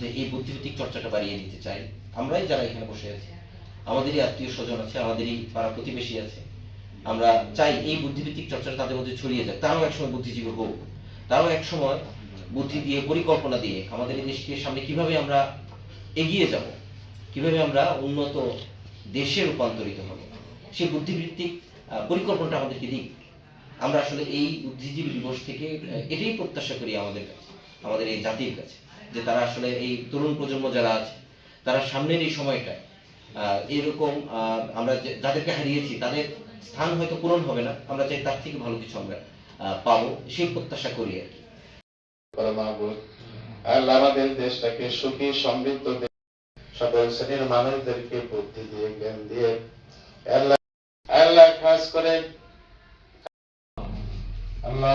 যে এই বুদ্ধিভিত্তিক চর্চাটা বাড়িয়ে দিতে চাই। আমরাই যারা এখানে বসে আছি। আমাদেরই আত্মীয় স্বজন আছে, আমাদেরই পাড়া প্রতিবেশী আছে। আমরা চাই এই বুদ্ধিভিত্তিক চর্চাটা তাদের মধ্যে ছড়িয়ে যাক। তারাও একসময় বুদ্ধিজীবী হোক। তারাও একসময় বুদ্ধি দিয়ে পরিকল্পনা দিয়ে আমাদের এই দেশকে সামনে কীভাবে আমরা এগিয়ে যাব, কীভাবে আমরা উন্নত দেশে রূপান্তরিত হব, সেই বুদ্ধিভিত্তিক পরিকল্পনাটা আমাদেরকে দিক। আমরা আসলে এই বুদ্ধিজীবী দিবস থেকে এটাই প্রত্যাশা করি আমাদের কাছে, আমাদের এই জাতির কাছে। যে তারা আসলে এই তরুণ প্রজন্ম যারা আছে, তারা সামনের এই সময়টায় এরকম আমরা যাদেরকে হারিয়েছি, তাদের স্থান হয়তো পূরণ হবে না, আমরা চাই তার থেকে ভালো কিছু আমরা পাবো, সেই প্রত্যাশা করি আর কি। আমাদের দেশটাকে সুখী, সমৃদ্ধ সকল শ্রেণির মানুষদেরকে বুদ্ধি দিয়ে, জ্ঞান দিয়ে, আল্লাহ খাস করে। আল্লাহ